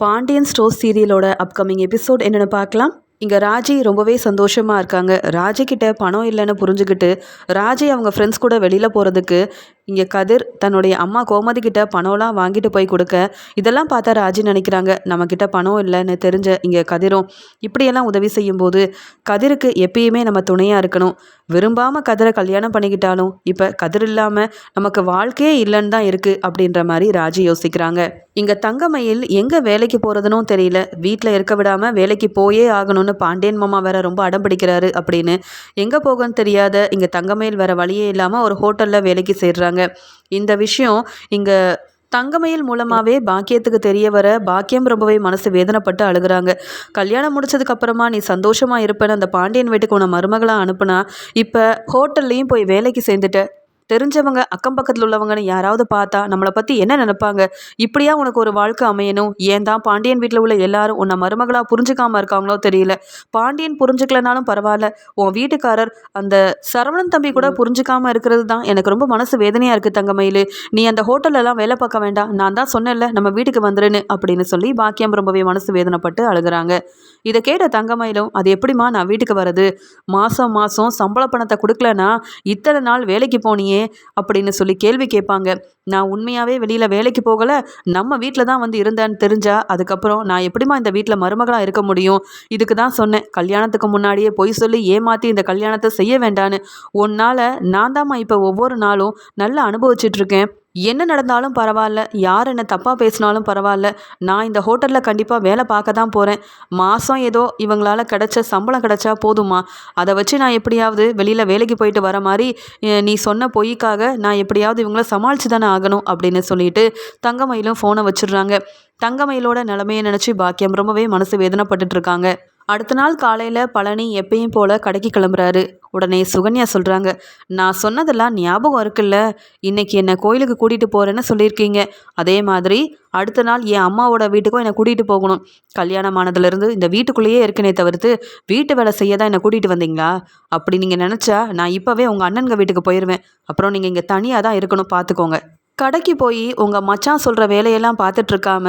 Pandian store சீரியலோட upcoming episode என்னென்னு பார்க்கலாம். இங்கே ராஜி ரொம்பவே சந்தோஷமாக இருக்காங்க. ராஜி கிட்ட பணம் இல்லைன்னு புரிஞ்சுக்கிட்டு ராஜி அவங்க ஃப்ரெண்ட்ஸ் கூட வெளியில் போகிறதுக்கு இங்கே கதிர் தன்னுடைய அம்மா கோமதி கிட்ட பணம்லாம் வாங்கிட்டு போய் கொடுக்க இதெல்லாம் பார்த்தா ராஜி நினைக்கிறாங்க. நம்மக்கிட்ட பணம் இல்லைன்னு தெரிஞ்ச இங்கே கதிரும் இப்படியெல்லாம் உதவி செய்யும்போது கதிருக்கு எப்பயுமே நம்ம துணையாக இருக்கணும். விரும்பாமல் கதிரை கல்யாணம் பண்ணிக்கிட்டாலும் இப்போ கதிர் இல்லாமல் நமக்கு வாழ்க்கையே இல்லைன்னு தான் இருக்குது அப்படின்ற மாதிரி ராஜி யோசிக்கிறாங்க. இங்கே தங்கமயில் எங்கே வேலைக்கு போகிறதுனும் தெரியல. வீட்டில் இருக்க விடாமல் வேலைக்கு போயே ஆகணும்னு பாண்டியன் மாமா வேற ரொம்ப அடம் பிடிக்கிறாரு அப்படின்னு. எங்கே போகன்னு தெரியாத இங்கே தங்கமயில் வேற வழியே இல்லாமல் ஒரு ஹோட்டலில் வேலைக்கு சேர்றாங்க. இந்த விஷயம் இங்கே தங்கமயில் மூலமாகவே பாக்கியத்துக்கு தெரிய வர பாக்கியம் ரொம்பவே மனசு வேதனைப்பட்டு அழுகுறாங்க. கல்யாணம் முடிச்சதுக்கு அப்புறமா நீ சந்தோஷமா இருப்பேன்னு அந்த பாண்டியன் வீட்டுக்கு உன மருமகளாக அனுப்புனா இப்போ ஹோட்டல்லையும் போய் வேலைக்கு சேர்ந்துட்ட. தெரிஞ்சவங்க அக்கம் பக்கத்தில் உள்ளவங்கன்னு யாராவது பார்த்தா நம்மளை பற்றி என்ன நினைப்பாங்க? இப்படியா உனக்கு ஒரு வாழ்க்கை அமையணும்? ஏன் தான் பாண்டியன் வீட்டில் உள்ள எல்லாரும் உன்னை மருமகளாக புரிஞ்சுக்காம இருக்காங்களோ தெரியல. பாண்டியன் புரிஞ்சுக்கலனாலும் பரவாயில்ல. உன் வீட்டுக்காரர் அந்த சரவணன் தம்பி கூட புரிஞ்சுக்காம இருக்கிறது தான் எனக்கு ரொம்ப மனசு வேதனையாக இருக்குது தங்கமயில். நீ அந்த ஹோட்டல்லலாம் வேலை பார்க்க வேண்டாம். நான் தான் சொன்னேன்ல நம்ம வீட்டுக்கு வந்துருன்னு அப்படின்னு சொல்லி பாக்கியம் ரொம்பவே மனசு வேதனைப்பட்டு அழுகுறாங்க. இதை கேட்ட தங்கமயிலும் அது எப்படிம்மா நான் வீட்டுக்கு வர்றது? மாதம் மாதம் சம்பள பணத்தை கொடுக்கலனா இத்தனை நாள் வேலைக்கு போனியே அப்படின்னு சொல்லி கேள்வி கேட்பாங்க. நான் உண்மையாகவே வெளியில் வேலைக்கு போகலை நம்ம வீட்டில் தான் வந்து இருந்தேன்னு தெரிஞ்சா அதுக்கப்புறம் நான் எப்படிம்மா இந்த வீட்டில் மருமகளாக இருக்க முடியும்? இதுக்கு தான் சொன்னேன். கல்யாணத்துக்கு முன்னாடியே பொய் சொல்லி ஏமாற்றி இந்த கல்யாணத்தை செய்ய வேண்டான்னு. உன்னால் நான் தாம்மா இப்போ ஒவ்வொரு நாளும் நல்லா அனுபவிச்சிட்ருக்கேன் என்ன நடந்தாலும் பரவாயில்ல. யார் என்ன தப்பாக பேசினாலும் பரவாயில்ல. நான் இந்த ஹோட்டலில் கண்டிப்பாக வேலை பார்க்க தான் போகிறேன் மாதம் ஏதோ இவங்களால் கிடச்ச சம்பளம் கிடைச்சா போதுமா அதை வச்சு நான் எப்படியாவது வெளியில் வேலைக்கு போயிட்டு வர மாதிரி நீ சொன்ன பொய்க்காக நான் எப்படியாவது இவங்கள சமாளித்து தானே ஆகணும் அப்படின்னு சொல்லிட்டு தங்கமயிலும் ஃபோனை வச்சிடுறாங்க. தங்கமயிலோட நிலமையை நினச்சி பாக்கியம் ரொம்பவே மனசு வேதனைப்பட்டுட்டு இருக்காங்க. அடுத்த நாள் காலையில் பழனி எப்பயும் போல் கடைக்கு கிளம்புறாரு. உடனே சுகன்யா சொல்கிறாங்க நான் சொன்னதெல்லாம் ஞாபகம் இருக்குல்ல? இன்னைக்கு என்னை கோயிலுக்கு கூட்டிகிட்டு போகிறேன்னு சொல்லியிருக்கீங்க. அதே மாதிரி அடுத்த நாள் என் அம்மாவோட வீட்டுக்கும் என்னை கூட்டிகிட்டு போகணும். கல்யாணம் ஆனதுலேருந்து இந்த வீட்டுக்குள்ளேயே இருக்கனே தவிர்த்து வீட்டு வேலை செய்ய தான் என்னை கூட்டிகிட்டு வந்தீங்களா? அப்படி நீங்கள் நினச்சா நான் இப்போவே உங்கள் அண்ணனுங்க வீட்டுக்கு போயிடுவேன் அப்புறம் நீங்கள் இங்கே தனியாக தான் இருக்கணும் பார்த்துக்கோங்க கடைக்கு போய் உங்கள் மச்சான் சொல்கிற வேலையெல்லாம் பார்த்துட்ருக்காம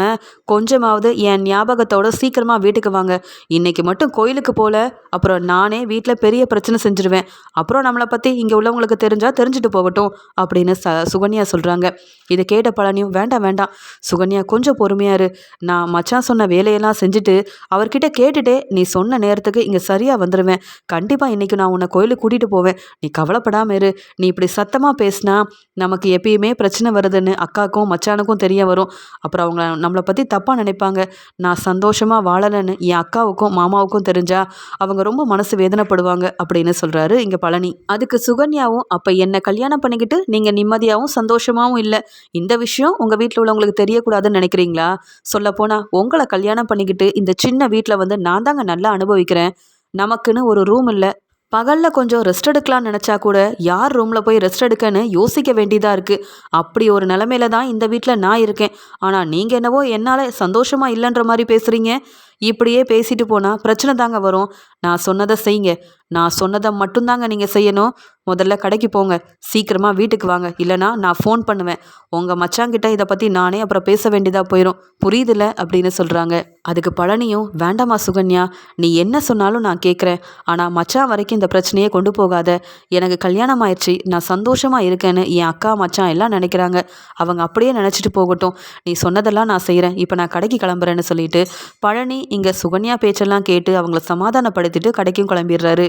கொஞ்சமாவது என் ஞாபகத்தோட சீக்கிரமாக வீட்டுக்கு வாங்க. இன்றைக்கி மட்டும் கோயிலுக்கு போகல அப்புறம் நானே வீட்டில் பெரிய பிரச்சனை செஞ்சுருவேன். அப்புறம் நம்மளை பற்றி இங்கே உள்ளவங்களுக்கு தெரிஞ்சால் தெரிஞ்சுட்டு போகட்டும் அப்படின்னு ச சுகன்யா சொல்கிறாங்க இதை கேட்ட பழனியும் வேண்டாம் வேண்டாம். சுகன்யா கொஞ்சம் பொறுமையாக இரு. நான் மச்சான் சொன்ன வேலையெல்லாம் செஞ்சுட்டு அவர்கிட்ட கேட்டுட்டே நீ சொன்ன நேரத்துக்கு இங்கே சரியாக வந்துடுவேன் கண்டிப்பாக இன்றைக்கி நான் உன்னை கோயிலுக்கு கூட்டிகிட்டு போவேன். நீ கவலைப்படாமல் இரு. நீ இப்படி சத்தமாக பேசினா நமக்கு எப்பயுமே பிரச்சனை வருதுன்னு அக்காவுக்கும் மச்சானுக்கும் தெரிய வரும். அப்புறம் அவங்க நம்மளை பற்றி தப்பாக நினைப்பாங்க. நான் சந்தோஷமாக வாழலைன்னு என் அக்காவுக்கும் மாமாவுக்கும் தெரிஞ்சா அவங்க ரொம்ப மனசு வேதனைப்படுவாங்க அப்படின்னு சொல்கிறாரு இங்கே பழனி. அதுக்கு சுகன்யாவும் அப்போ என்னை கல்யாணம் பண்ணிக்கிட்டு நீங்கள் நிம்மதியாகவும் சந்தோஷமாகவும் இல்லை. இந்த விஷயம் உங்கள் வீட்டில் உள்ளவங்களுக்கு தெரியக்கூடாதுன்னு நினைக்கிறீங்களா? சொல்லப்போனால் உங்களை கல்யாணம் பண்ணிக்கிட்டு இந்த சின்ன வீட்டில் வந்து நான் தாங்க நல்லா அனுபவிக்கிறேன். நமக்குன்னு ஒரு ரூம் இல்லை. பகலில் கொஞ்சம் ரெஸ்ட் எடுக்கலாம்னு நினச்சா கூட யார் ரூமில் போய் ரெஸ்ட் எடுக்கன்னு யோசிக்க வேண்டியதாக இருக்குது அப்படி ஒரு நிலமையில தான் இந்த வீட்டில் நான் இருக்கேன். ஆனால் நீங்கள் என்னவோ என்னால் சந்தோஷமாக இல்லைன்ற மாதிரி பேசுகிறீங்க இப்படியே பேசிட்டு போனால் பிரச்சனை தாங்க வரும். நான் சொன்னதை செய்யுங்க. நான் சொன்னதை மட்டும்தாங்க நீங்கள் செய்யணும். முதல்ல கடைக்கு போங்க. சீக்கிரமாக வீட்டுக்கு வாங்க. இல்லைனா நான் ஃபோன் பண்ணுவேன். உங்கள் மச்சாங்கிட்ட இதை பற்றி நானே அப்புறம் பேச வேண்டியதாக போயிடும் புரியுதுல்ல? அப்படின்னு சொல்கிறாங்க அதுக்கு பழனியும் வேண்டாமா சுகன்யா. நீ என்ன சொன்னாலும் நான் கேட்குறேன் ஆனால் மச்சான் வரைக்கும் இந்த பிரச்சனையை கொண்டு போகாத. எனக்கு கல்யாணம் ஆயிடுச்சு நான் சந்தோஷமாக இருக்கேன்னு என் அக்கா மச்சான் எல்லாம் நினைக்கிறாங்க. அவங்க அப்படியே நினச்சிட்டு போகட்டும். நீ சொன்னதெல்லாம் நான் செய்கிறேன் இப்போ நான் கடைக்கு கிளம்புறேன்னு சொல்லிட்டு பழனி இங்கே சுகன்யா பேச்செல்லாம் கேட்டு அவங்கள சமாதானப்படுத்திட்டு கடைக்கும் கிளம்பிடுறாரு.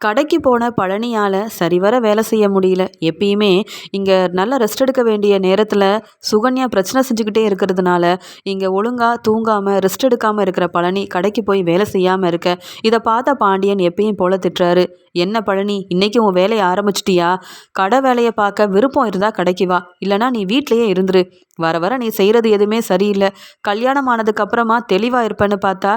கடைக்கு போன பழனியால் சரிவர வேலை செய்ய முடியல. எப்பயுமே இங்கே நல்ல ரெஸ்ட் எடுக்க வேண்டிய நேரத்தில் சுகன்யா பிரச்சனை செஞ்சுக்கிட்டே இருக்கிறதுனால இங்கே ஒழுங்காக தூங்காமல் ரெஸ்ட் எடுக்காமல் இருக்கிற பழனி கடைக்கு போய் வேலை செய்யாமல் இருக்க. இதை பார்த்த பாண்டியன் எப்பயும் போல திட்டுறாரு. என்ன பழனி இன்னைக்கு உன் வேலையை ஆரம்பிச்சிட்டியா? கடை வேலையை பார்க்க விருப்பம் இருந்தால் கடைக்கு வா இல்லைனா நீ வீட்லேயே இருந்துரு. வர வர நீ செய்கிறது எதுவுமே சரியில்லை. கல்யாணம் ஆனதுக்கு அப்புறமா தெளிவாக இருப்பேன்னு பார்த்தா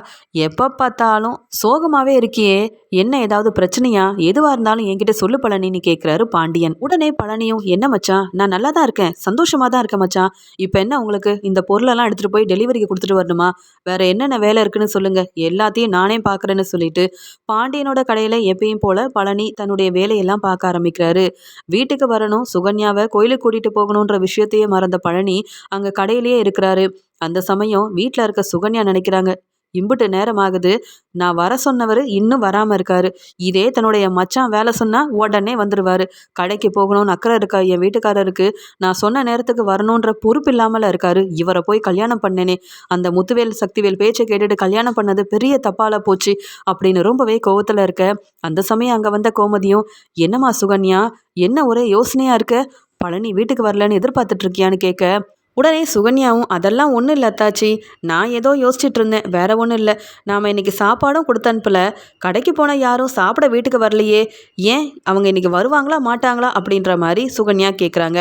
எப்போ பார்த்தாலும் சோகமாகவே இருக்கியே. என்ன ஏதாவது பிரச்சனையா? எதுவாக இருந்தாலும் என்கிட்ட சொல்லு பழனின்னு கேட்குறாரு பாண்டியன். உடனே பழனியும் என்ன மச்சான்? நான் நல்லா தான் இருக்கேன். சந்தோஷமாக தான் இருக்கேன் மச்சான். இப்போ என்ன உங்களுக்கு? இந்த பொருளெல்லாம் எடுத்துகிட்டு போய் டெலிவரிக்கு கொடுத்துட்டு வரணுமா? வேற என்னென்ன வேலை இருக்குன்னு சொல்லுங்க. எல்லாத்தையும் நானே பார்க்குறேன்னு சொல்லிட்டு பாண்டியனோட கடையில் எப்பயும் போல பழனி தன்னுடைய வேலையெல்லாம் பார்க்க ஆரம்பிக்கிறாரு. வீட்டுக்கு வரணும் சுகன்யாவை கோயிலுக்கு கூட்டிகிட்டு போகணுன்ற விஷயத்தையே மறந்த பழனி அங்கே கடையிலேயே இருக்கிறாரு. அந்த சமயம் வீட்டில் இருக்க சுகன்யா நினைக்கிறாங்க இம்புட்டு நேரம் ஆகுது நான் வர சொன்னவர் இன்னும் வராமல் இருக்காரு. இதே தன்னுடைய மச்சான் வேலை சொன்னால் உடனே வந்துடுவார் கடைக்கு போகணும்னு அக்கறை இருக்கா என் வீட்டுக்காரருக்கு? நான் சொன்ன நேரத்துக்கு வரணுன்ற பொறுப்பு இல்லாமல் இருக்காரு. இவரை போய் கல்யாணம் பண்ணேனே. அந்த முத்துவேல் சக்திவேல் பேச்சை கேட்டுட்டு கல்யாணம் பண்ணது பெரிய தப்பால போச்சு அப்படின்னு ரொம்பவே கோவத்தில் இருக்க. அந்த சமயம் அங்கே வந்த கோமதியும் என்னம்மா சுகன்யா? என்ன ஒரே யோசனையாக இருக்க? பழனி வீட்டுக்கு வரலன்னு எதிர்பார்த்துட்டு இருக்கியான்னு கேட்க உடனே சுகன்யாவும் அதெல்லாம் ஒன்றும் இல்லை அத்தாச்சி. நான் ஏதோ யோசிச்சுட்டு இருந்தேன் வேற ஒன்றும் இல்லை. நாம் இன்னைக்கு சாப்பாடும் கொடுத்து அனுப்பல. கடைக்கு போன யாரும் சாப்பிட வீட்டுக்கு வரலையே. ஏன்? அவங்க இன்னைக்கு வருவாங்களா மாட்டாங்களா? அப்படின்ற மாதிரி சுகன்யா கேட்குறாங்க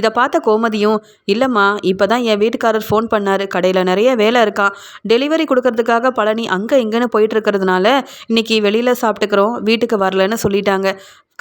இதை பார்த்த கோமதியும் இல்லைம்மா இப்போ தான் என் வீட்டுக்காரர் ஃபோன் பண்ணார். கடையில் நிறைய வேலை இருக்கா. டெலிவரி கொடுக்கறதுக்காக பழனி அங்கே இங்கேன்னு போயிட்டு இருக்கிறதுனால இன்னைக்கு வெளியில் சாப்பிட்டுக்கிறோம். வீட்டுக்கு வரலன்னு சொல்லிட்டாங்க.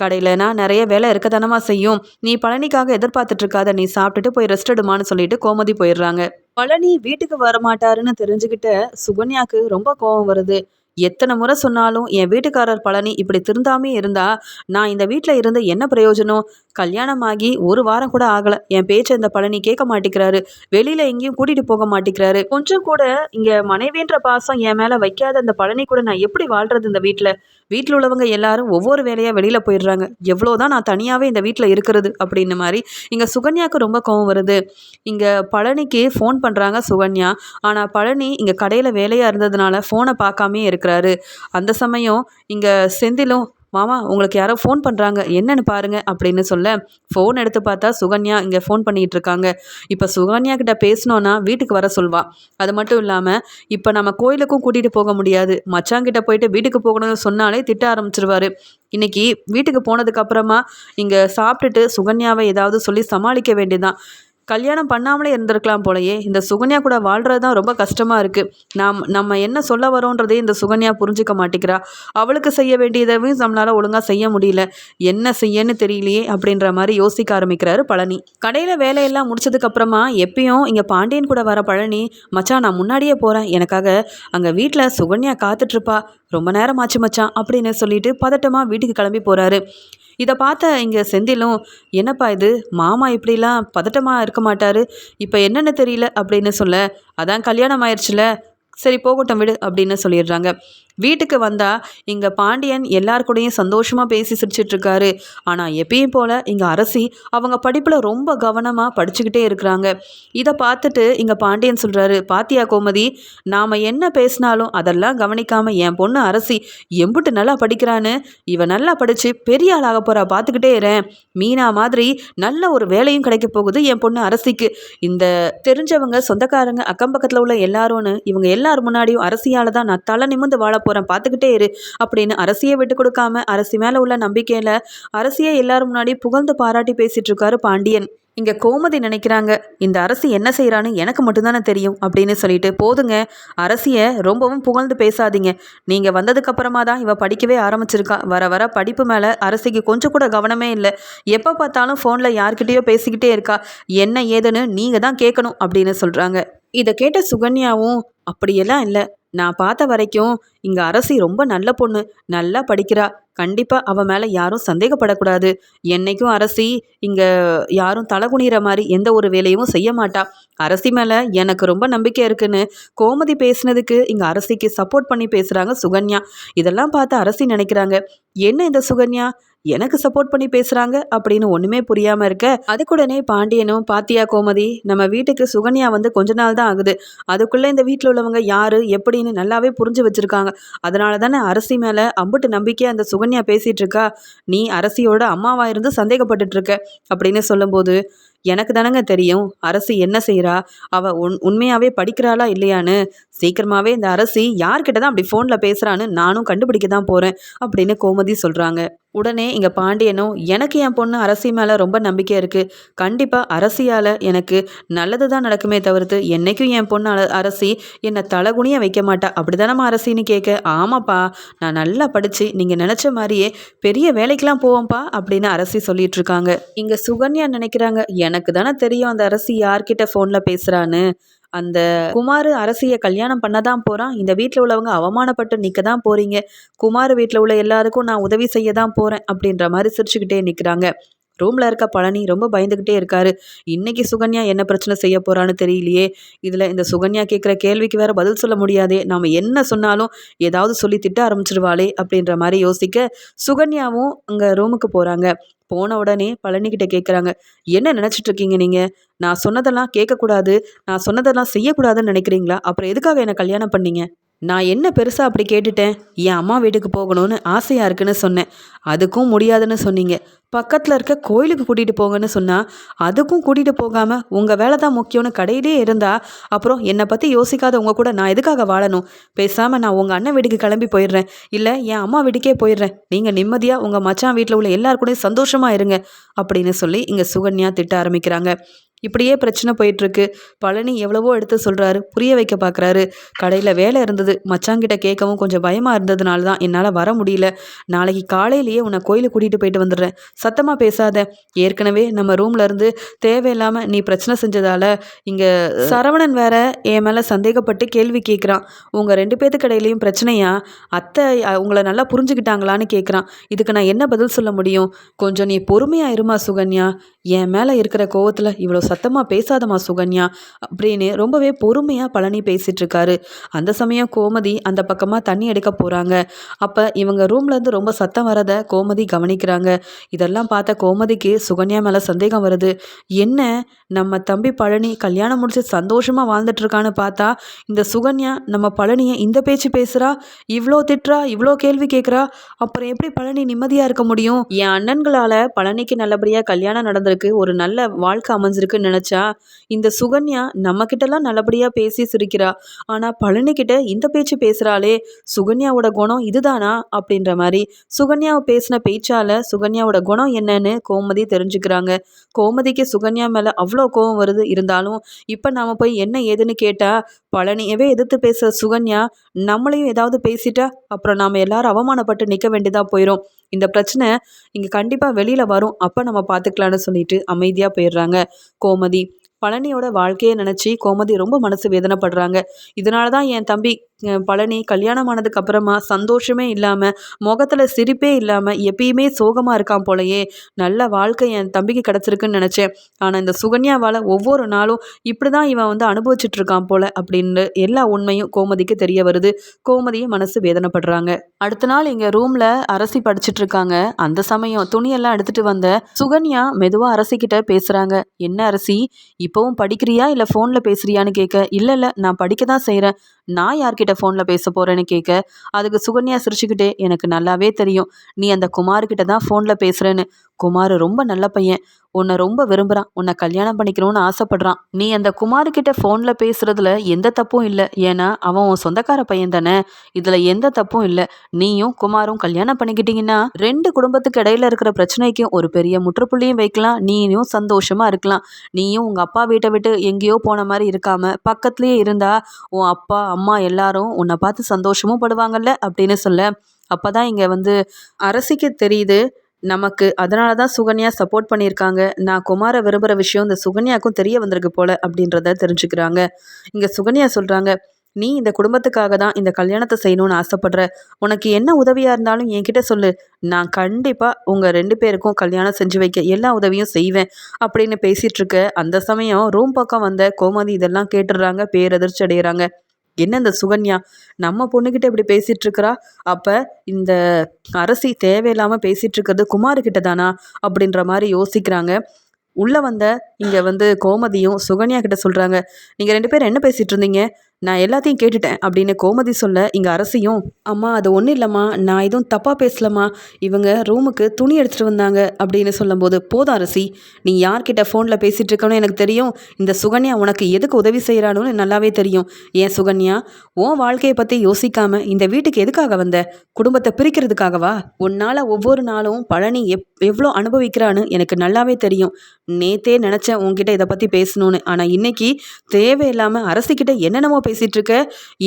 கடையிலனா நிறைய வேலை இருக்க தானமா செய்யும். நீ பழனிக்காக எதிர்பார்த்துட்ருக்காத நீ சாப்பிட்டுட்டு போய் ரெஸ்ட் எடுமான்னு சொல்லிட்டு கோமதி போயிடுறாங்க. பழனி வீட்டுக்கு வரமாட்டாருன்னு தெரிஞ்சுக்கிட்ட சுகன்யாக்கு ரொம்ப கோபம் வருது. எத்தனை முறை சொன்னாலும் என் வீட்டுக்காரர் பழனி இப்படி திருந்தாமே இருந்தா நான் இந்த வீட்டில் இருந்து என்ன பிரயோஜனம்? கல்யாணம் ஆகி ஒரு வாரம் கூட ஆகலை. என் பேச்சை இந்த பழனி கேட்க மாட்டேங்கிறாரு. வெளியில் எங்கேயும் கூட்டிகிட்டு போக மாட்டேங்கிறாரு. கொஞ்சம் கூட இங்கே மனைவின்ற பாசம் என் மேலே வைக்காத அந்த பழனி கூட நான் எப்படி வாழ்கிறது இந்த வீட்டில் வீட்டில் உள்ளவங்க எல்லாரும் ஒவ்வொரு வேலையாக வெளியில் போயிடுறாங்க. எவ்வளோதான் நான் தனியாகவே இந்த வீட்டில் இருக்கிறது அப்படின்னு மாதிரி இங்கே சுகன்யாவுக்கு ரொம்ப கோவம் வருது. இங்கே பழனிக்கு ஃபோன் பண்ணுறாங்க சுகன்யா. ஆனால் பழனி இங்கே கடையில் வேலையாக இருந்ததுனால ஃபோனை பார்க்காமே இருக்கிறாரு. அந்த சமயம் இங்கே செந்திலும் மாமா உங்களுக்கு யாரோ ஃபோன் பண்ணுறாங்க என்னன்னு பாருங்க அப்படின்னு சொல்ல ஃபோன் எடுத்து பார்த்தா சுகன்யா இங்கே ஃபோன் பண்ணிகிட்டு இருக்காங்க. இப்போ சுகன்யா கிட்ட பேசினோன்னா வீட்டுக்கு வர சொல்வா. அது மட்டும் இல்லாமல் இப்போ நம்ம கோயிலுக்கும் கூட்டிகிட்டு போக முடியாது. மச்சாங்கிட்ட போயிட்டு வீட்டுக்கு போகணும்னு சொன்னாலே திட்ட ஆரம்பிச்சிருவாரு. இன்னைக்கு வீட்டுக்கு போனதுக்கப்புறமா இங்கே சாப்பிட்டுட்டு சுகன்யாவை ஏதாவது சொல்லி சமாளிக்க வேண்டியதான் கல்யாணம் பண்ணாமலே இருந்திருக்கலாம் போலயே இந்த சுகன்யா கூட வாழ்கிறது தான் ரொம்ப கஷ்டமாக இருக்குது நாம் நம்ம என்ன சொல்ல வரோன்றதே இந்த சுகன்யா புரிஞ்சுக்க மாட்டேங்கிறா. அவளுக்கு செய்ய வேண்டியதையும் நம்மளால் ஒழுங்காக செய்ய முடியல. என்ன செய்யன்னு தெரியலையே அப்படின்ற மாதிரி யோசிக்க ஆரம்பிக்கிறாரு பழனி. கடையில் வேலையெல்லாம் முடிச்சதுக்கப்புறமா எப்பயும் இங்கே பாண்டியன் கூட வர பழனி மச்சான் நான் முன்னாடியே போகிறேன் எனக்காக அங்கே வீட்டில் சுகன்யா காத்துட்ருப்பா ரொம்ப நேரம் ஆச்சு மச்சான் அப்படின்னு சொல்லிட்டு பதட்டமாக வீட்டுக்கு கிளம்பி போகிறாரு இதை பார்த்த இங்கே செந்திலும் என்னப்பா இது? மாமா இப்படிலாம் பதட்டமாக இருக்க மாட்டார். இப்போ என்னென்னு தெரியல அப்படின்னு சொல்ல அதான் கல்யாணம் ஆயிடுச்சுல சரி போகட்டும் விடு அப்படின்னு சொல்லிடுறாங்க. வீட்டுக்கு வந்தால் இங்கே பாண்டியன் எல்லார் கூடயும் சந்தோஷமாக பேசி சிரிச்சிட்ருக்காரு. ஆனால் எப்பயும் போல் இங்கே அரசி அவங்க படிப்பில் ரொம்ப கவனமாக படிச்சுக்கிட்டே இருக்கிறாங்க. இதை பார்த்துட்டு இங்கே பாண்டியன் சொல்கிறாரு பாத்தியா கோமதி நாம் என்ன பேசினாலும் அதெல்லாம் கவனிக்காமல் என் பொண்ணு அரசி எம்புட்டு நல்லா படிக்கிறான்னு இவன் நல்லா படித்து பெரிய ஆளாக போகிறா பார்த்துக்கிட்டே இருறேன் மீனா மாதிரி நல்ல ஒரு வேலையும் கிடைக்க போகுது என் பொண்ணு அரசிக்கு. இந்த தெரிஞ்சவங்க சொந்தக்காரங்க அக்கம் பக்கத்தில் உள்ள எல்லாரும்னு இவங்க எல்லார் முன்னாடியும் அரசியால் தான் நான் தலை நிமிந்து வாழ போகிறேன் பார்த்துக்கிட்டே இரு அப்படின்னு அரசியை விட்டு கொடுக்காம அரசி மேலே உள்ள நம்பிக்கையில் அரசியை எல்லாரும் முன்னாடி புகழ்ந்து பாராட்டி பேசிட்டு இருக்காரு பாண்டியன். இங்கே கோமதி நினைக்கிறாங்க இந்த அரசு என்ன செய்கிறான்னு எனக்கு மட்டும்தானே தெரியும் அப்படின்னு சொல்லிட்டு போதுங்க அரசியை ரொம்பவும் புகழ்ந்து பேசாதீங்க. நீங்கள் வந்ததுக்கப்புறமா தான் இவ படிக்கவே ஆரம்பிச்சிருக்கா. வர வர படிப்பு மேலே அரசிக்கு கொஞ்சம் கூட கவனமே இல்லை. எப்போ பார்த்தாலும் ஃபோனில் யார்கிட்டயோ பேசிக்கிட்டே இருக்கா. என்ன ஏதுன்னு நீங்கள் தான் கேட்கணும் அப்படின்னு சொல்கிறாங்க இதை கேட்ட சுகன்யாவும் அப்படியெல்லாம் இல்லை. நான் பார்த்த வரைக்கும் இங்கே அரசி ரொம்ப நல்ல பொண்ணு. நல்லா படிக்கிறா. கண்டிப்பாக அவள் மேலே யாரும் சந்தேகப்படக்கூடாது. என்னைக்கும் அரசி இங்கே யாரும் தலகுனிகிற மாதிரி எந்த ஒரு வேலையும் செய்ய மாட்டா. அரசி மேலே எனக்கு ரொம்ப நம்பிக்கை இருக்குன்னு கோமதி பேசுனதுக்கு இங்கே அரசிக்கு சப்போர்ட் பண்ணி பேசுகிறாங்க சுகன்யா. இதெல்லாம் பார்த்து அரசி நினைக்கிறாங்க. என்ன இந்த சுகன்யா? எனக்கு சப்போர்ட் பண்ணி பேசுகிறாங்க அப்படின்னு ஒன்றுமே புரியாமல் இருக்க. அதுக்குடனே பாண்டியனும் பாத்தியா கோமதி நம்ம வீட்டுக்கு சுகன்யா வந்து கொஞ்ச நாள் தான் ஆகுது. அதுக்குள்ளே இந்த வீட்டில் உள்ளவங்க யார் எப்படின்னு நல்லாவே புரிஞ்சு வச்சுருக்காங்க. அதனால தானே அரசி மேலே அம்புட்டு நம்பிக்கையாக அந்த சுகன்யா பேசிகிட்டு இருக்கா? நீ அரசியோட அம்மாவாக இருந்து சந்தேகப்பட்டுட்டு இருக்க. அப்படின்னு சொல்லும்போது எனக்கு தானங்க தெரியும் அரசி என்ன செய்கிறா அவள் உண் உண்மையாகவே படிக்கிறாளா இல்லையான்னு. சீக்கிரமாகவே இந்த அரசி யார்கிட்ட தான் அப்படி ஃபோனில் பேசுகிறான்னு நானும் கண்டுபிடிக்க தான் போகிறேன் அப்படின்னு கோமதி சொல்கிறாங்க உடனே இங்கே பாண்டியனும் எனக்கு என் பொண்ணு அரசி மேலே ரொம்ப நம்பிக்கை இருக்குது கண்டிப்பாக அரசியால் எனக்கு நல்லது தான் நடக்குமே தவிர்த்து என்றைக்கும் என் பொண்ணு அல அரசி என்னை தலகுனியாக வைக்க மாட்டா. அப்படி தானம்மா அரசின்னு கேட்க ஆமாப்பா நான் நல்லா படித்து நீங்கள் நினச்ச மாதிரியே பெரிய வேலைக்கெலாம் போவோம்ப்பா அப்படின்னு அரசி சொல்லிட்டு இருக்காங்க. இங்கே சுகன்யா நினைக்கிறாங்க எனக்கு தானே தெரியும் அந்த அரசி யார்கிட்ட ஃபோனில் பேசுகிறான்னு அந்த குமார் அரசியை கல்யாணம் பண்ண தான் போகிறான் இந்த வீட்டில் உள்ளவங்க அவமானப்பட்டு நிற்க தான் போகிறீங்க குமார் வீட்டில் உள்ள எல்லாருக்கும் நான் உதவி செய்ய தான் போகிறேன் அப்படின்ற மாதிரி சிரிச்சுக்கிட்டே நிற்கிறாங்க ரூமில் இருக்க பழனி ரொம்ப பயந்துக்கிட்டே இருக்காரு. இன்னைக்கு சுகன்யா என்ன பிரச்சனை செய்ய போறான்னு தெரியலையே. இதில் இந்த சுகன்யா கேட்குற கேள்விக்கு வேற பதில் சொல்ல முடியாதே. நாம் என்ன சொன்னாலும் ஏதாவது சொல்லி திட்ட ஆரம்பிச்சிருவாளே அப்படின்ற மாதிரி யோசிக்க சுகன்யாவும் அங்கே ரூமுக்கு போகிறாங்க போன உடனே பழனிக்கிட்ட கேட்குறாங்க என்ன நினச்சிட்டு இருக்கீங்க நீங்கள் நான் சொன்னதெல்லாம் கேட்கக்கூடாது நான் சொன்னதெல்லாம் செய்யக்கூடாதுன்னு நினைக்கிறீங்களா? அப்புறம் எதுக்காக என்னை கல்யாணம் பண்ணீங்க? நான் என்ன பெருசாக அப்படி கேட்டுட்டேன்? என் அம்மா வீட்டுக்கு போகணும்னு ஆசையாக இருக்குன்னு சொன்னேன். அதுக்கும் முடியாதுன்னு சொன்னீங்க. பக்கத்தில் இருக்க கோயிலுக்கு கூட்டிகிட்டு போங்கன்னு சொன்னால் அதுக்கும் கூட்டிகிட்டு போகாமல் உங்கள் வேலை தான் முக்கியம்னு கடையிலே இருந்தால் அப்புறம் என்னை பற்றி யோசிக்காத உங்கள் கூட நான் எதுக்காக வாழணும்? பேசாமல் நான் உங்கள் அண்ணன் வீட்டுக்கு கிளம்பி போயிடுறேன். இல்லை என் அம்மா வீட்டுக்கே போயிடுறேன். நீங்கள் நிம்மதியாக உங்கள் மச்சான் வீட்டில் உள்ள எல்லாருக்கூடையும் கூடயும் சந்தோஷமாக இருங்க அப்படின்னு சொல்லி இங்கே சுகன்யா திட்ட ஆரம்பிக்கிறாங்க. இப்படியே பிரச்சனை போயிட்டுருக்கு. பழனி எவ்வளவோ எடுத்து சொல்கிறாரு புரிய வைக்க பார்க்குறாரு கடையில் வேலை இருந்தது. மச்சாங்கிட்ட கேட்கவும் கொஞ்சம் பயமாக இருந்ததுனால தான் என்னால் வர முடியல. நாளைக்கு காலையிலேயே உன்னை கோயிலுக்கு கூட்டிகிட்டு போயிட்டு வந்துடுறேன். சத்தமாக பேசாத. ஏற்கனவே நம்ம ரூம்ல இருந்து தேவையில்லாமல் நீ பிரச்சனை செஞ்சதால் இங்கே சரவணன் வேற என் மேலே சந்தேகப்பட்டு கேள்வி கேட்குறான் உங்கள் ரெண்டு பேர்த்துக்கு இடையிலையும் பிரச்சனையா? அத்தை உங்களை நல்லா புரிஞ்சுக்கிட்டாங்களான்னு கேட்குறான் இதுக்கு நான் என்ன பதில் சொல்ல முடியும்? கொஞ்சம் நீ பொறுமையாக இருமா சுகன்யா. என் மேலே இருக்கிற கோவத்தில் இவ்வளோ சத்தமாக பேசாதம்மா சுகன்யா அப்படின்னு ரொம்பவே பொறுமையாக பழனி பேசிட்டு இருக்காரு அந்த சமயம் கோமதி அந்த பக்கமாக தண்ணி எடுக்க போகிறாங்க அப்போ இவங்க ரூம்லேருந்து ரொம்ப சத்தம் வரதை கோமதி கவனிக்கிறாங்க. இதெல்லாம் பார்த்த கோமதிக்கு சுகன்யா மேலே சந்தேகம் வருது. என்ன? நம்ம தம்பி பழனி கல்யாணம் முடிச்சு சந்தோஷமாக வாழ்ந்துட்டுருக்கான்னு பார்த்தா இந்த சுகன்யா நம்ம பழனியை இந்த பேச்சு பேசுகிறா இவ்வளோ திட்டுறா? இவ்வளோ கேள்வி கேட்குறா அப்புறம் எப்படி பழனி நிம்மதியாக இருக்க முடியும்? என் அண்ணன்களால் பழனிக்கு நல்லபடியாக கல்யாணம் நடந்திருக்கு. ஒரு நல்ல வாழ்க்கை அமைஞ்சிருக்கு. இருக்குன்னு நினச்சா இந்த சுகன்யா நம்மக்கிட்டலாம் நல்லபடியாக பேசி சிரிக்கிறா. ஆனால் பழனிக்கிட்ட இந்த பேச்சு பேசுகிறாளே சுகன்யாவோட குணம் இதுதானா? அப்படின்ற மாதிரி சுகன்யாவை பேசின பேச்சால் சுகன்யாவோட குணம் என்னன்னு கோமதி தெரிஞ்சுக்கிறாங்க. கோமதிக்கு சுகன்யா மேலே அவ்வளோ கோவம் வருது. இருந்தாலும் இப்போ நாம் போய் என்ன ஏதுன்னு கேட்டால் பழனியவே எதிர்த்து பேசுகிற சுகன்யா நம்மளையும் ஏதாவது பேசிட்டா அப்புறம் நாம் எல்லாரும் அவமானப்பட்டு நிற்க வேண்டியதாக போயிடும் இந்த பிரச்சனை இங்கே கண்டிப்பாக வெளியில் வரும். அப்போ நம்ம பார்த்துக்கலான்னு சொல்லிட்டு அமைதியாக போயிடுறாங்க கோமதி. பழனியோட வாழ்க்கையை நினச்சி கோமதி ரொம்ப மனசு வேதனைப்படுறாங்க. இதனால தான் என் தம்பி பழனி கல்யாணம் ஆனதுக்கு அப்புறமா சந்தோஷமே இல்லாமல் முகத்தில் சிரிப்பே இல்லாமல் எப்பயுமே சோகமாக இருக்கான் போலயே நல்ல வாழ்க்கை என் தம்பிக்கு கிடச்சிருக்குன்னு நினச்சேன். ஆனால் இந்த சுகன்யாவால் ஒவ்வொரு நாளும் இப்படி தான் இவன் வந்து அனுபவிச்சுட்டு இருக்கான் போல அப்படின்னு எல்லா உண்மையும் கோமதிக்கு தெரிய வருது. கோமதியும் மனசு வேதனைப்படுறாங்க. அடுத்த நாள் இங்கே ரூமில் அரசி படிச்சுட்டு இருக்காங்க. அந்த சமயம் துணியெல்லாம் எடுத்துகிட்டு வந்த சுகன்யா மெதுவாக அரசிக்கிட்ட பேசுகிறாங்க என்ன அரசி? இப்போவும் படிக்கிறியா இல்லை ஃபோனில் பேசுகிறியான்னு கேட்க இல்லை இல்லை நான் படிக்க தான் செய்கிறேன் நான் யார்கிட்ட ஃபோனில் பேச போகிறேன்னு கேட்க அதுக்கு சுகன்யா சிரிச்சுக்கிட்டே எனக்கு நல்லாவே தெரியும். நீ அந்த குமார்கிட்ட தான் ஃபோனில் பேசுகிறேன்னு குமார் ரொம்ப நல்ல பையன். உன்னை ரொம்ப விரும்புகிறான் உன்னை கல்யாணம் பண்ணிக்கணும்னு ஆசைப்படுறான். நீ அந்த குமார்கிட்ட ஃபோனில் பேசுகிறதுல எந்த தப்பும் இல்லை. ஏன்னா அவன் உன் சொந்தக்கார பையன் தானே. இதில் எந்த தப்பும் இல்லை. நீயும் குமாரும் கல்யாணம் பண்ணிக்கிட்டீங்கன்னா ரெண்டு குடும்பத்துக்கு இடையில இருக்கிற பிரச்சனைக்கும் ஒரு பெரிய முற்றுப்புள்ளியும் வைக்கலாம். நீயும் சந்தோஷமாக இருக்கலாம். நீயும் உங்கள் அப்பா வீட்டை விட்டு எங்கேயோ போன மாதிரி இருக்காமல் பக்கத்துலேயே இருந்தால் உன் அப்பா அம்மா எல்லாரும் உன்னை பார்த்து சந்தோஷமும் படுவாங்கல்ல அப்படின்னு சொல்ல அப்போ தான் இங்கே வந்து அரசிக்கு தெரியுது. நமக்கு அதனால தான் சுகன்யா சப்போர்ட் பண்ணியிருக்காங்க. நான் குமார விரும்புகிற விஷயம் இந்த சுகன்யாக்கும் தெரிய வந்திருக்கு போல அப்படின்றத தெரிஞ்சுக்கிறாங்க. இங்கே சுகன்யா சொல்கிறாங்க நீ இந்த குடும்பத்துக்காக தான் இந்த கல்யாணத்தை செய்யணும்னு ஆசைப்படுற. உனக்கு என்ன உதவியாக இருந்தாலும் என்கிட்ட சொல்லு. நான் கண்டிப்பாக உங்கள் ரெண்டு பேருக்கும் கல்யாணம் செஞ்சு வைக்க எல்லா உதவியும் செய்வேன் அப்படின்னு பேசிகிட்டு இருக்க அந்த சமயம் ரூம் பக்கம் வந்த கோமதி இதெல்லாம் கேட்டுடுறாங்க பேரதிர்ச்சி அடைகிறாங்க என்ன இந்த சுகன்யா? நம்ம பொண்ணுக்கிட்ட இப்படி பேசிகிட்டு இருக்கிறா அப்போ இந்த அரசி தேவையில்லாமல் பேசிகிட்டு இருக்கிறது குமாருக்கிட்ட தானா அப்படின்ற மாதிரி யோசிக்கிறாங்க. உள்ளே வந்த இங்கே வந்து கோமதியும் சுகன்யா கிட்ட சொல்கிறாங்க நீங்கள் ரெண்டு பேரும் என்ன பேசிகிட்டு இருந்தீங்க நான் எல்லாத்தையும் கேட்டுட்டேன் அப்படின்னு கோமதி சொல்ல இங்கே அரசியும் அம்மா அது ஒன்றும் இல்லைம்மா நான் எதுவும் தப்பாக பேசலம்மா இவங்க ரூமுக்கு துணி எடுத்துகிட்டு வந்தாங்க அப்படின்னு சொல்லும்போது போதும் அரசி நீ யார்கிட்ட ஃபோனில் பேசிகிட்டு இருக்கணும் எனக்கு தெரியும் இந்த சுகன்யா உனக்கு எதுக்கு உதவி செய்கிறானுன்னு நல்லாவே தெரியும். ஏன் சுகன்யா உன் வாழ்க்கையை பற்றி யோசிக்காம இந்த வீட்டுக்கு எதுக்காக வந்த? குடும்பத்தை பிரிக்கிறதுக்காகவா? உன்னால் ஒவ்வொரு நாளும் பழனி எப் எவ்வளோ அனுபவிக்கிறான்னு எனக்கு நல்லாவே தெரியும். நேத்தே நினச்சேன் உன்கிட்ட இதை பற்றி பேசணும்னு ஆனால் இன்னைக்கு தேவையில்லாமல் அரசிக்கிட்ட என்னென்னமோ பேசிகிட்டு இருக்க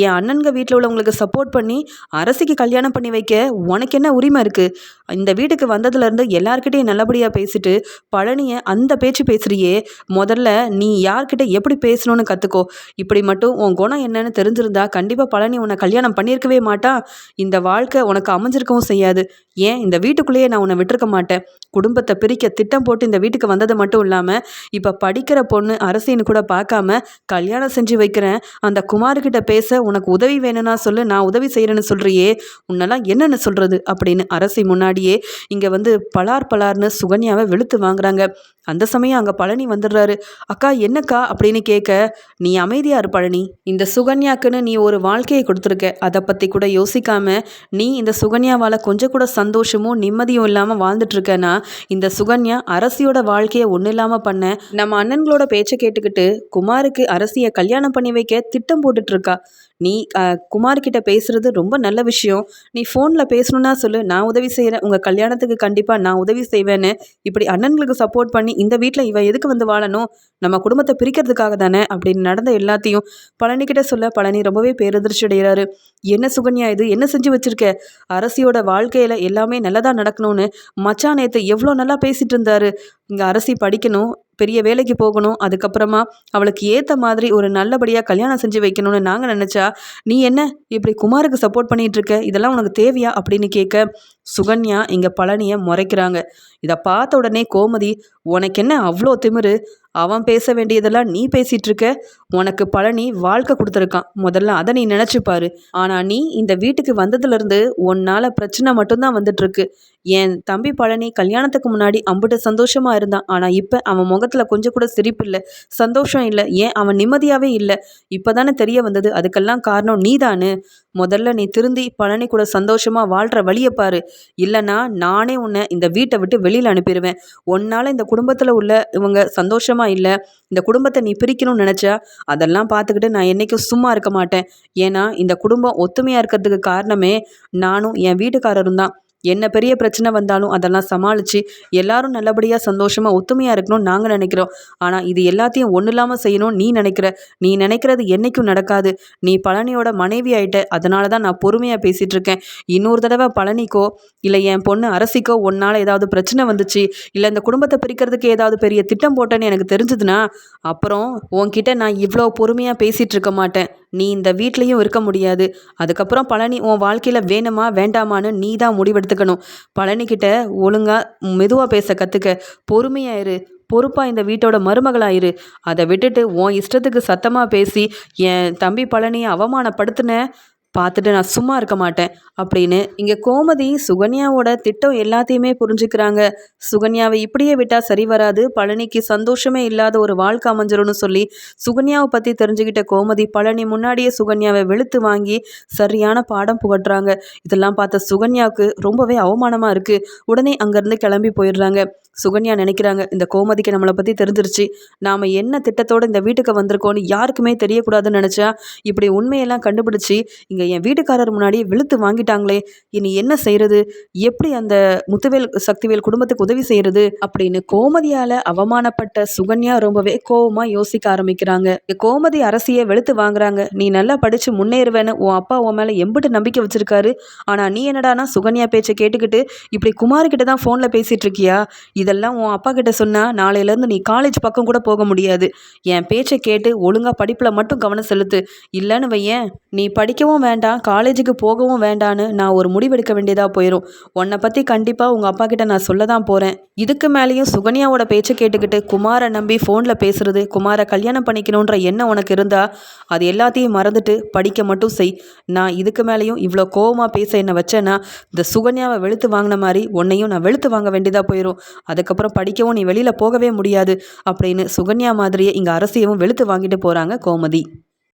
என் அண்ணனுங்க வீட்டில் உள்ளவங்களுக்கு சப்போர்ட் பண்ணி அரசிக்கு கல்யாணம் பண்ணி வைக்க உனக்கு என்ன உரிமை இருக்குது இந்த வீட்டுக்கு வந்ததுலேருந்து எல்லாருக்கிட்டையும் நல்லபடியாக பேசிட்டு பழனியை அந்த பேச்சு பேசுகிறியே முதல்ல நீ யார்கிட்ட எப்படி பேசணும்னு கற்றுக்கோ இப்படி மட்டும் உன் குணம் என்னன்னு தெரிஞ்சிருந்தா கண்டிப்பாக பழனி உன்னை கல்யாணம் பண்ணியிருக்கவே மாட்டான் இந்த வாழ்க்கை உனக்கு அமைஞ்சிருக்கவும் செய்யாது. ஏன்? இந்த வீட்டுக்குள்ளேயே நான் உன்னை விட்டுருக்க மாட்டேன். குடும்பத்தை பிரிக்க திட்டம் போட்டு இந்த வீட்டுக்கு வந்தது மட்டும் இல்லாமல் இப்போ படிக்கிற பொண்ணு அரசின்னு கூட பார்க்காம கல்யாணம் செஞ்சு வைக்கிறேன். அந்த குமார்கிட்ட பேச உனக்கு உதவி வேணும்னா சொல்லு நான் உதவி செய்கிறேன்னு சொல்கிறியே உன்னெல்லாம் என்னென்னு சொல்கிறது அப்படின்னு அரசி முன்னாடியே இங்கே வந்து பலார் பலார்னு சுகன்யாவை வெளுத்து வாங்குறாங்க. அந்த சமயம் அங்கே பழனி வந்துடுறாரு. அக்கா என்னக்கா? அப்படின்னு கேட்க நீ அமைதியாக இரு பழனி. இந்த சுகன்யாக்குன்னு நீ ஒரு வாழ்க்கையை கொடுத்துருக்க. அதை பற்றி கூட யோசிக்காம நீ இந்த சுகன்யாவால் கொஞ்சம் கூட சந்தோஷமும் நிம்மதியும் இல்லாமல் வாழ்ந்துட்டுருக்கனா இந்த சுகன்யா அரசியோட வாழ்க்கையை ஒன்றும் இல்லாமல் பண்ண நம்ம அண்ணன்களோட பேச்சை கேட்டுக்கிட்டு குமாருக்கு அரசியை கல்யாணம் பண்ணி வைக்க திட்டம் போட்டுட்டு இருக்கா. நீ குமார்கிட்ட பேசுகிறது ரொம்ப நல்ல விஷயம். நீ ஃபோனில் பேசணுன்னா சொல்லு. நான் உதவி செய்கிறேன் உங்கள் கல்யாணத்துக்கு கண்டிப்பாக நான் உதவி செய்வேன்னு. இப்படி அண்ணன்களுக்கு சப்போர்ட் பண்ணி இந்த வீட்டில் இவன் எதுக்கு வந்து வாழணும்? நம்ம குடும்பத்தை பிரிக்கிறதுக்காக தானே அப்படின்னு நடந்த எல்லாத்தையும் பழனிக்கிட்ட சொல்ல பழனி ரொம்பவே பேரதிர்ச்சி அடைகிறாரு. என்ன சுகன்யா இது? என்ன செஞ்சு வச்சிருக்க? அரசியோட வாழ்க்கையில் எல்லாமே நல்லதாக நடக்கணும்னு மச்சான் நேற்று எவ்வளோ நல்லா பேசிகிட்டு இருந்தாரு. இங்கே அரசி படிக்கணும் பெரிய வேலைக்கு போகணும். அதுக்கப்புறமா அவளுக்கு ஏற்ற மாதிரி ஒரு நல்லபடியாக கல்யாணம் செஞ்சு வைக்கணும்னு நாங்கள் நினச்சா நீ என்ன இப்படி குமாருக்கு சப்போர்ட் பண்ணிகிட்டு இருக்க இதெல்லாம் உனக்கு தேவையா? அப்படின்னு கேட்க சுகன்யா இங்கே பழனியை முறைக்கிறாங்க. இதை பார்த்த உடனே கோமதி உனக்கு என்ன அவ்வளோ திமிரு? அவன் பேச வேண்டியதெல்லாம் நீ பேசிகிட்டு இருக்க உனக்கு பழனி வாழ்க்கை கொடுத்துருக்கான். முதல்ல அதை நீ நினச்சிப்பாரு. ஆனால் நீ இந்த வீட்டுக்கு வந்ததுலேருந்து உன்னால் பிரச்சனை மட்டும்தான் வந்துட்டுருக்கு என் தம்பி பழனி கல்யாணத்துக்கு முன்னாடி அம்புட்டு சந்தோஷமாக இருந்தான். ஆனால் இப்போ அவன் முகத்தில் கொஞ்சம் கூட சிரிப்பு இல்லை சந்தோஷம் இல்லை ஏன் அவன் நிம்மதியாகவே இல்லை? இப்போ தானே தெரிய வந்தது அதுக்கெல்லாம் காரணம் நீதானு? முதல்ல நீ திருந்தி பழனி கூட சந்தோஷமாக வாழ்கிற வழியை பாரு. இல்லைனா நானே உன்னை இந்த வீட்டை விட்டு வெளியில் அனுப்பிடுவேன் உன்னால் இந்த குடும்பத்தில் உள்ள இவங்க சந்தோஷமாக இல்லை இந்த குடும்பத்தை நீ பிரிக்கணும்னு நினச்சா அதெல்லாம் பார்த்துக்கிட்டு நான் என்றைக்கும் சும்மா இருக்க மாட்டேன். ஏன்னா இந்த குடும்பம் ஒத்துமையாக இருக்கிறதுக்கு காரணமே நானும் என் வீட்டுக்காரரும் தான். என்ன பெரிய பிரச்சனை வந்தாலும் அதெல்லாம் சமாளித்து எல்லாரும் நல்லபடியாக சந்தோஷமாக ஒத்துமையாக இருக்கணும்னு நாங்கள் நினைக்கிறோம். ஆனால் இது எல்லாத்தையும் ஒன்றும் இல்லாமல் செய்யணும்னு நீ நினைக்கிற. நீ நினைக்கிறது என்றைக்கும் நடக்காது. நீ பழனியோட மனைவி ஆயிட்ட அதனால தான் நான் பொறுமையாக பேசிகிட்டு இருக்கேன் இன்னொரு தடவை பழனிக்கோ இல்லை என் பொண்ணு அரசிக்கோ ஒன்னால் ஏதாவது பிரச்சனை வந்துச்சு இல்லை இந்த குடும்பத்தை பிரிக்கிறதுக்கு ஏதாவது பெரிய திட்டம் போட்டேன்னு எனக்கு தெரிஞ்சதுன்னா அப்புறம் உன்கிட்ட நான் இவ்வளோ பொறுமையாக பேசிகிட்டு இருக்க மாட்டேன். நீ இந்த வீட்லேயும் இருக்க முடியாது. அதுக்கப்புறம் பழனி உன் வாழ்க்கையில் வேணுமா வேண்டாமான்னு நீ தான் எடுத்துக்கணும் பழனிக்கிட்ட ஒழுங்காக மெதுவாக பேச கற்றுக்க பொறுமையாயிரு பொறுப்பாக இந்த வீட்டோட மருமகளாயிரு அதை விட்டுட்டு உன் இஷ்டத்துக்கு சத்தமாக பேசி என் தம்பி பழனியை அவமானப்படுத்தின? பார்த்துட்டு நான் சும்மா இருக்க மாட்டேன் அப்படின்னு இங்கே கோமதி சுகன்யாவோட திட்டம் எல்லாத்தையுமே புரிஞ்சுக்கிறாங்க. சுகன்யாவை இப்படியே விட்டால் சரி வராது. பழனிக்கு சந்தோஷமே இல்லாத ஒரு வாழ்க்கை அமைஞ்சிரும்னு சொல்லி சுகன்யாவை பற்றி தெரிஞ்சுக்கிட்ட கோமதி பழனி முன்னாடியே சுகன்யாவை வெளுத்து வாங்கி சரியான பாடம் புகட்டுறாங்க. இதெல்லாம் பார்த்த சுகன்யாவுக்கு ரொம்பவே அவமானமாக இருக்குது உடனே அங்கேருந்து கிளம்பி போயிடுறாங்க. சுகன்யா நினைக்கிறாங்க இந்த கோமதிக்கு நம்மளை பற்றி தெரிஞ்சிருச்சு. நாம் என்ன திட்டத்தோடு இந்த வீட்டுக்கு வந்திருக்கோன்னு யாருக்குமே தெரியக்கூடாதுன்னு நினச்சா இப்படி உண்மையெல்லாம் கண்டுபிடிச்சி இங்கே என் வீட்டுக்காரர் முன்னாடி வெளுத்து வாங்கிட்டாங்களே இனி என்ன செய்கிறது எப்படி அந்த முத்துவேல் சக்திவேல் குடும்பத்துக்கு உதவி செய்கிறது அப்படின்னு கோமதியால் அவமானப்பட்ட சுகன்யா ரொம்பவே கோபமாக யோசிக்க ஆரம்பிக்கிறாங்க. கோமதி அரசியை வெளுத்து வாங்குறாங்க. நீ நல்லா படித்து முன்னேறுவேன்னு உன் அப்பா உன் மேலே எம்பிட்டு நம்பிக்கை வச்சிருக்காரு. ஆனால் நீ என்னடானா சுகன்யா பேச்சை கேட்டுக்கிட்டு இப்படி குமார்கிட்ட தான் ஃபோனில் பேசிகிட்டு இருக்கியா? இதெல்லாம் உன் அப்பா கிட்ட சொன்னால் நாளையிலேருந்து நீ காலேஜ் பக்கம் கூட போக முடியாது. என் பேச்சை கேட்டு ஒழுங்காக படிப்பில் மட்டும் கவனம் செலுத்து. இல்லைன்னு வையேன் நீ படிக்கவும் வேண்டாம் காலேஜுக்கு போகவும் வேண்டான்னு நான் ஒரு முடிவெடுக்க வேண்டியதாக போயிடும் உன்னை பற்றி கண்டிப்பாக உங்கள் அப்பா கிட்ட நான் சொல்ல தான் போகிறேன் இதுக்கு மேலேயும் சுகன்யாவோட பேச்சை கேட்டுக்கிட்டு குமாரை நம்பி ஃபோனில் பேசுறது குமாரை கல்யாணம் பண்ணிக்கணுன்ற எண்ணம் உனக்கு இருந்தால் அது எல்லாத்தையும் மறந்துட்டு படிக்க மட்டும் செய். நான் இதுக்கு மேலேயும் இவ்வளோ கோவமாக பேச என்னை வச்சேன்னா இந்த சுகன்யாவை வெளுத்து வாங்கின மாதிரி உன்னையும் நான் வெளுத்து வாங்க வேண்டியதாக போயிடும் அதுக்கப்புறம் படிக்கவும் நீ வெளியில் போகவே முடியாது அப்படின்னு சுகன்யா மாதிரியே இங்கே அரசியவும் வெளுத்து வாங்கிட்டு போகிறாங்க கோமதி.